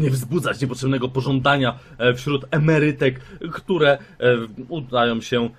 nie wzbudzać niepotrzebnego pożądania e, wśród emerytek, które e, udają się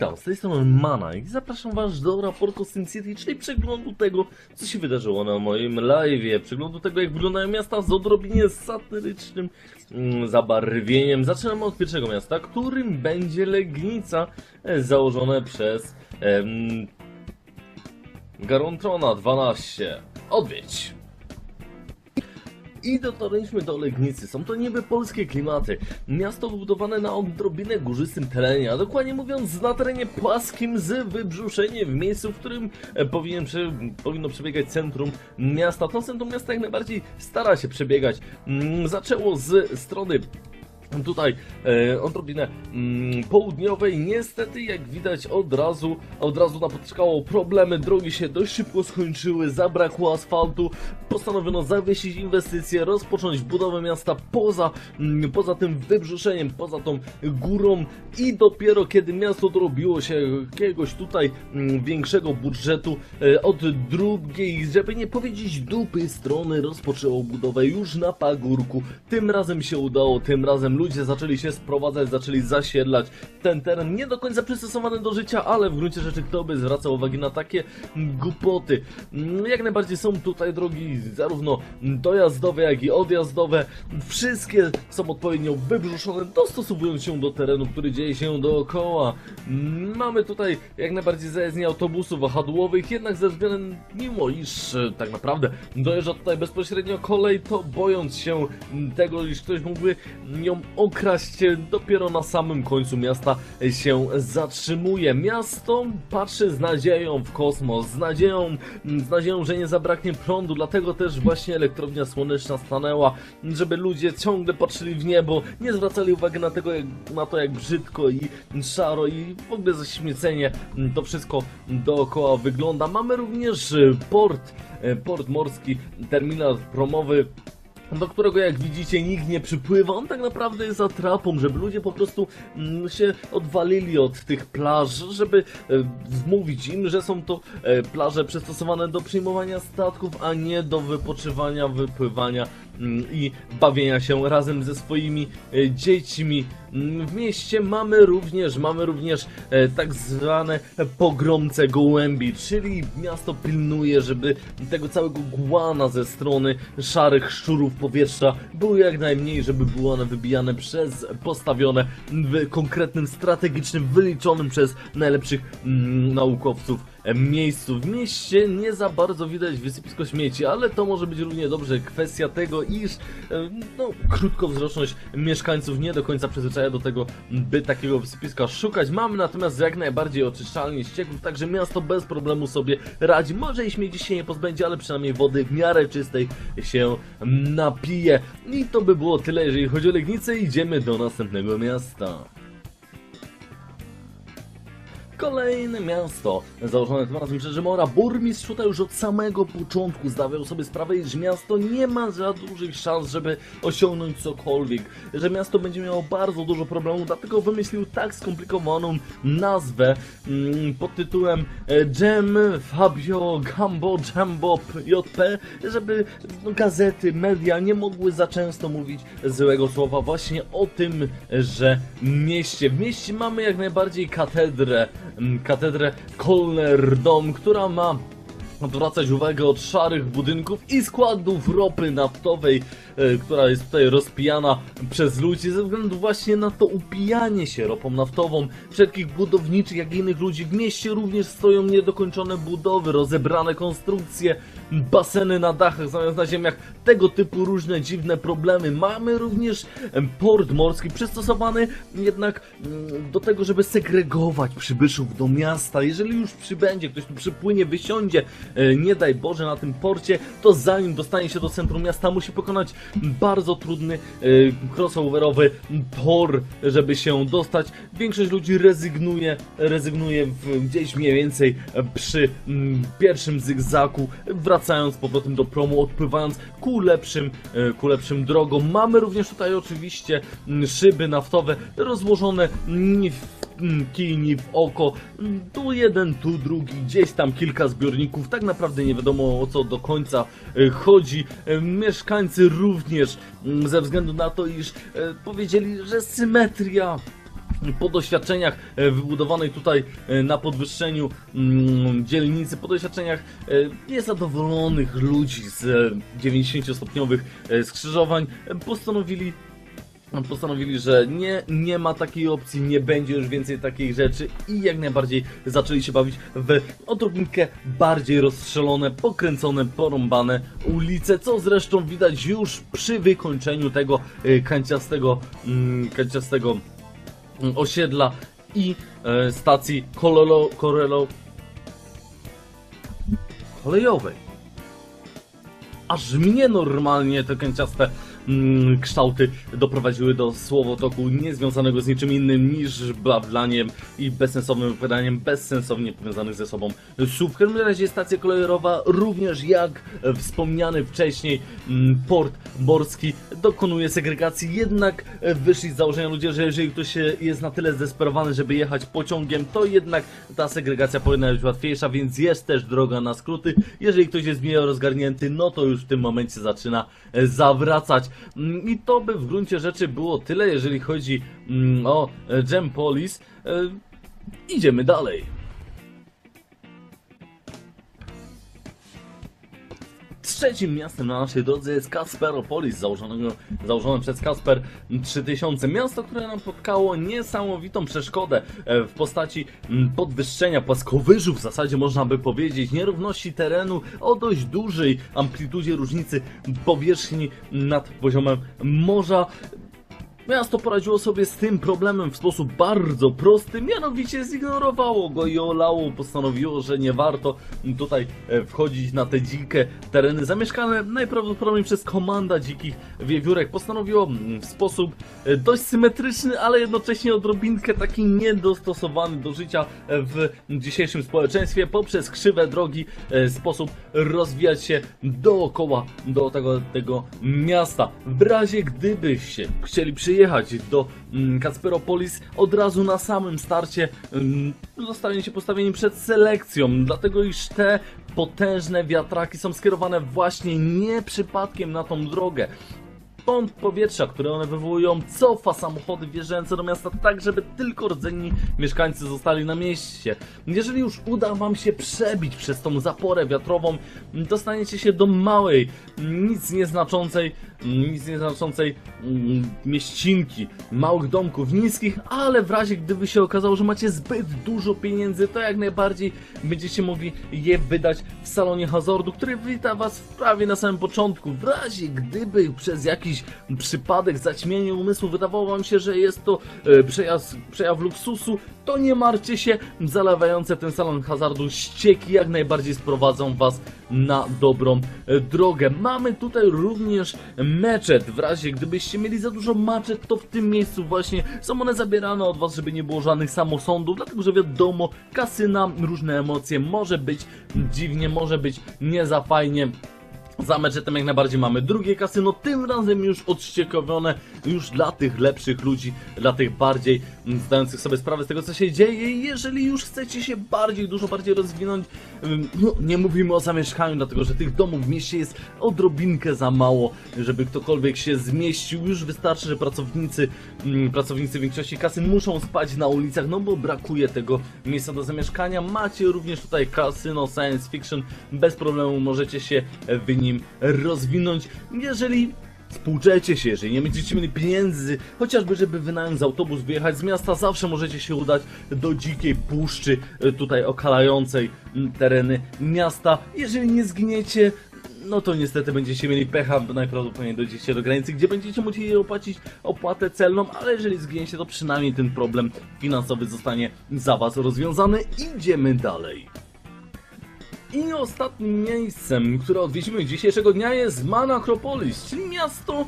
Witam, z tej strony Mana i zapraszam Was do raportu Sin City, czyli przeglądu tego, co się wydarzyło na moim live'ie, przeglądu tego, jak wyglądają miasta z odrobinie satyrycznym mm, zabarwieniem. Zaczynamy od pierwszego miasta, którym będzie Legnica, e, założone przez em, Garontrona 12. Odwiedź! I dotarliśmy do Legnicy. Są to niby polskie klimaty. Miasto wybudowane na odrobinę górzystym terenie, a dokładnie mówiąc na terenie płaskim z wybrzuszeniem w miejscu, w którym e, powinien prze, powinno przebiegać centrum miasta. To centrum miasta jak najbardziej stara się przebiegać. Mm, Zaczęło z strony tutaj e, odrobinę mm, południowej. Niestety, jak widać, od razu, od razu napotkało problemy. Drogi się dość szybko skończyły, zabrakło asfaltu. Postanowiono zawiesić inwestycje, rozpocząć budowę miasta poza, mm, poza tym wybrzuszeniem, poza tą górą i dopiero kiedy miasto dorobiło się jakiegoś tutaj mm, większego budżetu e, od drugiej, żeby nie powiedzieć dupy strony, rozpoczęło budowę już na pagórku. Tym razem się udało, tym razem ludzie zaczęli się sprowadzać, zaczęli zasiedlać ten teren, nie do końca przystosowany do życia, ale w gruncie rzeczy kto by zwracał uwagi na takie głupoty. Mm, Jak najbardziej są tutaj drogi zarówno dojazdowe, jak i odjazdowe. Wszystkie są odpowiednio wybrzuszone, dostosowując się do terenu, który dzieje się dookoła. Mm, Mamy tutaj jak najbardziej zajezdnie autobusów wahadłowych, jednak ze względem, mimo iż e, tak naprawdę dojeżdża tutaj bezpośrednio kolej, to bojąc się tego, iż ktoś mógłby ją okraść, dopiero na samym końcu miasta się zatrzymuje. Miasto patrzy z nadzieją w kosmos, z nadzieją, z nadzieją, że nie zabraknie prądu, dlatego też właśnie elektrownia słoneczna stanęła, żeby ludzie ciągle patrzyli w niebo, nie zwracali uwagi na, tego, jak, na to jak brzydko i szaro i w ogóle zaśmiecenie to wszystko dookoła wygląda. Mamy również port, port morski, terminal promowy do którego jak widzicie nikt nie przypływa, on tak naprawdę jest atrapą, żeby ludzie po prostu mm, się odwalili od tych plaż, żeby e, wmówić im, że są to e, plaże przystosowane do przyjmowania statków, a nie do wypoczywania, wypływania mm, i bawienia się razem ze swoimi e, dziećmi. Mm, W mieście mamy również, mamy również e, tak zwane pogromce gołębi, czyli miasto pilnuje, żeby tego całego głana ze strony szarych szczurów powietrza było jak najmniej, żeby były one wybijane przez postawione w konkretnym, strategicznym, wyliczonym przez najlepszych mm, naukowców miejscu. W mieście nie za bardzo widać wysypisko śmieci, ale to może być równie dobrze kwestia tego, iż e, no, krótkowzroczność mieszkańców nie do końca przyzwyczaja do tego, by takiego wysypiska szukać. Mamy natomiast jak najbardziej oczyszczalnie ścieków, także miasto bez problemu sobie radzi. Może i śmieci się nie pozbędzie, ale przynajmniej wody w miarę czystej się napije. I to by było tyle, jeżeli chodzi o Legnicę. Idziemy do następnego miasta. Kolejne miasto, założone tym razem przez Rzymora. Burmistrz tutaj już od samego początku zdawał sobie sprawę, iż miasto nie ma za dużych szans, żeby osiągnąć cokolwiek. Że miasto będzie miało bardzo dużo problemów, dlatego wymyślił tak skomplikowaną nazwę mm, pod tytułem e, Jam Fabio Gambo Jumbo JP, żeby no, gazety, media nie mogły za często mówić złego słowa właśnie o tym, że mieście. W mieście mamy jak najbardziej katedrę, katedrę Kolner Dom, która ma odwracać uwagę od szarych budynków i składów ropy naftowej, która jest tutaj rozpijana przez ludzi ze względu właśnie na to upijanie się ropą naftową. Wszelkich budowniczych, jak i innych ludzi w mieście również stoją niedokończone budowy, rozebrane konstrukcje, baseny na dachach zamiast na ziemiach, tego typu różne dziwne problemy. Mamy również port morski przystosowany jednak mm, do tego, żeby segregować przybyszów do miasta. Jeżeli już przybędzie, ktoś tu przypłynie, wysiądzie e, nie daj Boże, na tym porcie, to zanim dostanie się do centrum miasta, musi pokonać bardzo trudny, e, crossoverowy tor, żeby się dostać. Większość ludzi rezygnuje, rezygnuje gdzieś mniej więcej przy mm, pierwszym zygzaku, wracając z powrotem do promu, odpływając ku lepszym, e, ku lepszym drogom. Mamy również tutaj oczywiście mm, szyby naftowe rozłożone ni w mm, w oko. Tu jeden, tu drugi, gdzieś tam kilka zbiorników. Tak naprawdę nie wiadomo o co do końca e, chodzi. Mieszkańcy również mm, ze względu na to, iż e, powiedzieli, że symetria po doświadczeniach e, wybudowanej tutaj e, na podwyższeniu mm, dzielnicy, po doświadczeniach niezadowolonych ludzi z e, 90-stopniowych e, skrzyżowań, postanowili postanowili, że nie, nie ma takiej opcji, nie będzie już więcej takich rzeczy i jak najbardziej zaczęli się bawić w odrobinkę bardziej rozstrzelone, pokręcone, porąbane ulice, co zresztą widać już przy wykończeniu tego e, kanciastego, mm, kanciastego mm, osiedla i e, stacji kolelo, korelo, kolejowej. Aż mnie normalnie te kęciaste kształty doprowadziły do słowotoku niezwiązanego z niczym innym niż bablaniem i bezsensownym wypowiadaniem bezsensownie powiązanych ze sobą słów. W każdym razie stacja kolejowa również jak wspomniany wcześniej mm, port morski dokonuje segregacji, jednak wyszli z założenia ludzie, że jeżeli ktoś jest na tyle zdesperowany, żeby jechać pociągiem, to jednak ta segregacja powinna być łatwiejsza, więc jest też droga na skróty. Jeżeli ktoś jest mniej rozgarnięty, no to już w tym momencie zaczyna zawracać. Mm, I to by w gruncie rzeczy było tyle, jeżeli chodzi mm, o e, Gem Police. Idziemy dalej. Trzecim miastem na naszej drodze jest Kasperopolis, założonego, założone przez Kasper 3000. Miasto, które napotkało niesamowitą przeszkodę e, w postaci mm, podwyższenia płaskowyżu, w zasadzie można by powiedzieć, nierówności terenu o dość dużej amplitudzie różnicy powierzchni nad poziomem morza. Miasto poradziło sobie z tym problemem w sposób bardzo prosty, mianowicie zignorowało go i olało, postanowiło, że nie warto tutaj e, wchodzić na te dzikie tereny zamieszkane najprawdopodobniej przez komanda dzikich wiewiórek. Postanowiło mm, w sposób e, dość symetryczny, ale jednocześnie odrobinkę taki niedostosowany do życia w dzisiejszym społeczeństwie poprzez krzywe drogi e, sposób rozwijać się dookoła do tego, tego miasta. W razie gdybyście chcieli przyjechać do mm, Kasperopolis, od razu na samym starcie mm, zostaniecie postawieni przed selekcją, dlatego iż te potężne wiatraki są skierowane właśnie nie przypadkiem na tą drogę. Pąd powietrza, które one wywołują, cofa samochody wjeżdżające do miasta tak, żeby tylko rdzenni mieszkańcy zostali na mieście. Jeżeli już uda wam się przebić przez tą zaporę wiatrową, dostaniecie się do małej, nic nieznaczącej, nic nieznaczącej mm, mieścinki, małych domków niskich, ale w razie gdyby się okazało, że macie zbyt dużo pieniędzy, to jak najbardziej będziecie mogli je wydać w salonie hazardu, który wita was prawie na samym początku. W razie gdyby przez jakiś przypadek zaćmienie umysłu wydawało wam się, że jest to e, przejaw, przejaw luksusu, to nie martwcie się, zalewające ten salon hazardu ścieki jak najbardziej sprowadzą was na dobrą e, drogę. Mamy tutaj również meczet. W razie gdybyście mieli za dużo maczet, to w tym miejscu właśnie są one zabierane od was, żeby nie było żadnych samosądów, dlatego że wiadomo, kasyna, różne emocje, może być dziwnie, może być nie za fajnie. Za meczetem jak najbardziej mamy drugie kasyno, tym razem już odściekowione, już dla tych lepszych ludzi, dla tych bardziej mm, zdających sobie sprawę z tego co się dzieje. Jeżeli już chcecie się bardziej, dużo bardziej rozwinąć, no nie mówimy o zamieszkaniu, dlatego że tych domów w mieście jest odrobinkę za mało, żeby ktokolwiek się zmieścił. Już wystarczy, że pracownicy, mm, pracownicy większości kasyn muszą spać na ulicach, no bo brakuje tego miejsca do zamieszkania. Macie również tutaj kasyno science fiction, bez problemu możecie się w nim rozwinąć. Jeżeli Spółczecie się, jeżeli nie będziecie mieli pieniędzy, chociażby żeby wynająć autobus, wyjechać z miasta, zawsze możecie się udać do dzikiej puszczy, e, tutaj okalającej tereny miasta. Jeżeli nie zginiecie, no to niestety będziecie mieli pecha, bo najprawdopodobniej dojdziecie do granicy, gdzie będziecie musieli opłacić opłatę celną, ale jeżeli zginiecie, to przynajmniej ten problem finansowy zostanie za was rozwiązany. Idziemy dalej. I ostatnim miejscem, które odwiedzimy dzisiejszego dnia jest Manakropolis, czyli miasto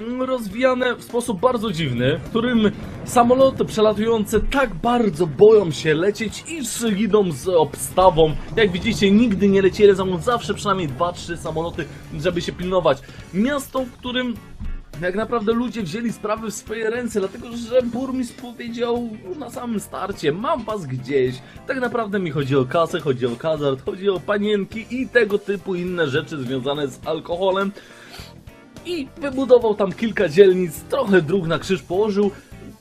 mm, rozwijane w sposób bardzo dziwny, w którym samoloty przelatujące tak bardzo boją się lecieć, iż idą z obstawą. Jak widzicie, nigdy nie lecieli za mną, zawsze przynajmniej 2-3 samoloty, żeby się pilnować. Miasto, w którym jak naprawdę ludzie wzięli sprawy w swoje ręce, dlatego że burmistrz powiedział na samym starcie, mam was gdzieś. Tak naprawdę mi chodzi o kasę, chodzi o hazard, chodzi o panienki i tego typu inne rzeczy związane z alkoholem. I wybudował tam kilka dzielnic, trochę dróg na krzyż położył.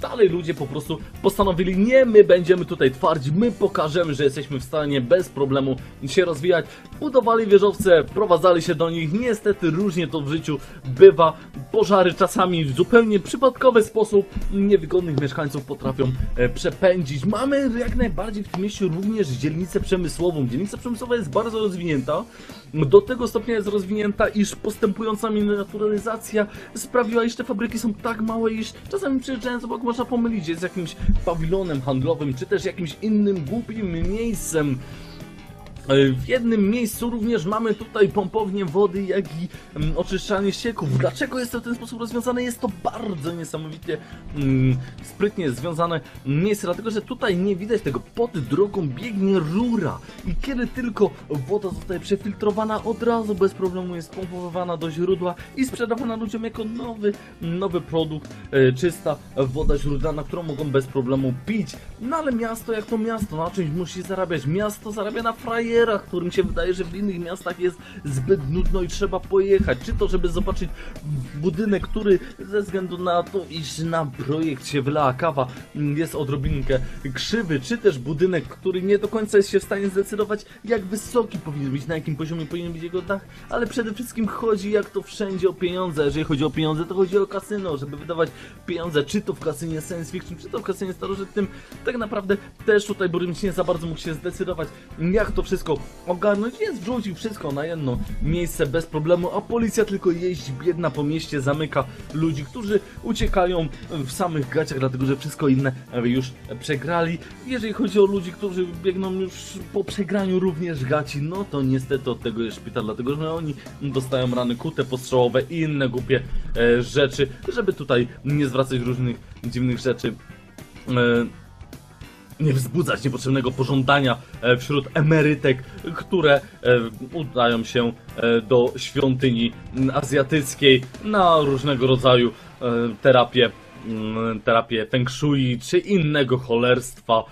Dalej ludzie po prostu postanowili, nie my będziemy tutaj twardzi, my pokażemy, że jesteśmy w stanie bez problemu się rozwijać. Budowali wieżowce, prowadzali się do nich, niestety różnie to w życiu bywa. Pożary czasami w zupełnie przypadkowy sposób niewygodnych mieszkańców potrafią e, przepędzić. Mamy jak najbardziej w tym mieście również dzielnicę przemysłową. Dzielnica przemysłowa jest bardzo rozwinięta. Do tego stopnia jest rozwinięta, iż postępująca miniaturyzacja sprawiła, iż te fabryki są tak małe, iż czasami przyjeżdżając obok można pomylić je z jakimś pawilonem handlowym, czy też jakimś innym głupim miejscem. E, W jednym miejscu również mamy tutaj pompownię wody, jak i mm, oczyszczanie ścieków. Dlaczego jest to w ten sposób rozwiązane? Jest to bardzo niesamowicie mm, sprytnie związane miejsce, dlatego że tutaj nie widać tego. Pod drogą biegnie rura i kiedy tylko woda zostaje przefiltrowana, od razu bez problemu jest pompowywana do źródła i sprzedawana ludziom jako nowy, nowy produkt, e, czysta woda źródlana, którą mogą bez problemu pić. No ale miasto jak to miasto, na czymś musi zarabiać. Miasto zarabia na frajerach, którym się wydaje, że w innych miastach jest zbyt nudno i trzeba pojechać. Czy to, żeby zobaczyć budynek, który ze względu na to, iż na projekt się wylała kawa, mm, jest odrobinkę krzywy, czy też budynek, który nie do końca jest się w stanie zdecydować, jak wysoki powinien być, na jakim poziomie powinien być jego dach, ale przede wszystkim chodzi jak to wszędzie o pieniądze. Jeżeli chodzi o pieniądze, to chodzi o kasyno, żeby wydawać pieniądze, czy to w kasynie science fiction, czy to w kasynie starożytnym. Tak naprawdę też tutaj burmistrz nie za bardzo mógł się zdecydować, jak to wszystko ogarnąć, więc wrzucił wszystko na jedno miejsce bez problemu, a policja tylko jeździ biedna po mieście, zamyka ludzi, którzy uciekają w samych gaciach, dlatego że wszystko inne już przegrali. Jeżeli chodzi o ludzi, którzy biegną już po przegraniu również gaci, no to niestety od tego jest szpital, dlatego że oni dostają rany kute postrzałowe i inne głupie e, rzeczy, żeby tutaj nie zwracać różnych dziwnych rzeczy. Nie wzbudzać niepotrzebnego pożądania e, wśród emerytek, które e, udają się e, do świątyni azjatyckiej na różnego rodzaju e, terapię, mm, terapię feng shui czy innego cholerstwa,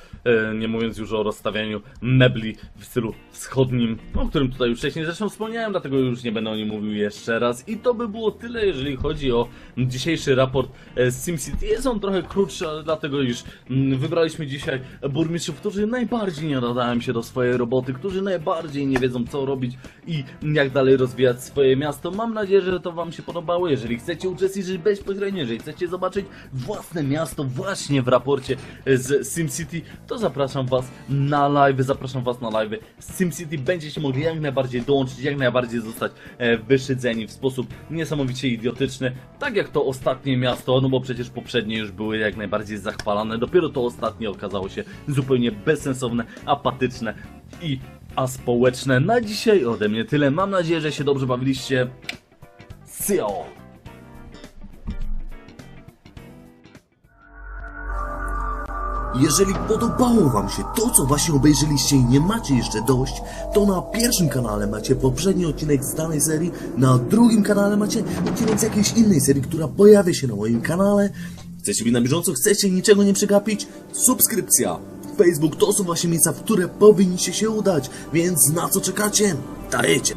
nie mówiąc już o rozstawianiu mebli w stylu wschodnim, o którym tutaj już wcześniej zresztą wspomniałem, dlatego już nie będę o nim mówił jeszcze raz. I to by było tyle, jeżeli chodzi o dzisiejszy raport e, z SimCity. Jest on trochę krótszy, ale dlatego już mm, wybraliśmy dzisiaj burmistrzów, którzy najbardziej nie nadają się do swojej roboty, którzy najbardziej nie wiedzą co robić i jak dalej rozwijać swoje miasto. Mam nadzieję, że to Wam się podobało. Jeżeli chcecie uczestniczyć bezpośrednio, jeżeli chcecie zobaczyć własne miasto właśnie w raporcie e, z SimCity, to zapraszam Was na live, zapraszam Was na live z SimCity. Będziecie mogli jak najbardziej dołączyć, jak najbardziej zostać e, wyszydzeni w sposób niesamowicie idiotyczny, tak jak to ostatnie miasto, no bo przecież poprzednie już były jak najbardziej zachwalane. Dopiero to ostatnie okazało się zupełnie bezsensowne, apatyczne i aspołeczne. Na dzisiaj ode mnie tyle. Mam nadzieję, że się dobrze bawiliście. See you! Jeżeli podobało Wam się to, co właśnie obejrzeliście i nie macie jeszcze dość, to na pierwszym kanale macie poprzedni odcinek z danej serii, na drugim kanale macie odcinek z jakiejś innej serii, która pojawia się na moim kanale. Chcecie być na bieżąco, chcecie niczego nie przegapić? Subskrypcja! Facebook to są właśnie miejsca, w które powinniście się udać, więc na co czekacie? Dajecie!